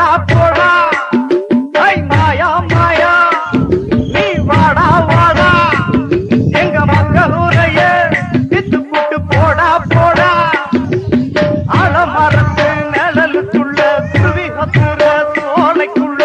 வாடா போடா. ஐ மாயா மாயா. நீ வாடா வாடா. எங்க மக்கள் உரைய வித்து புட்டு போடா போடா. அழமரத்து நிழலுக்குள்ள குருவி கத்துற சோலைக்குள்ள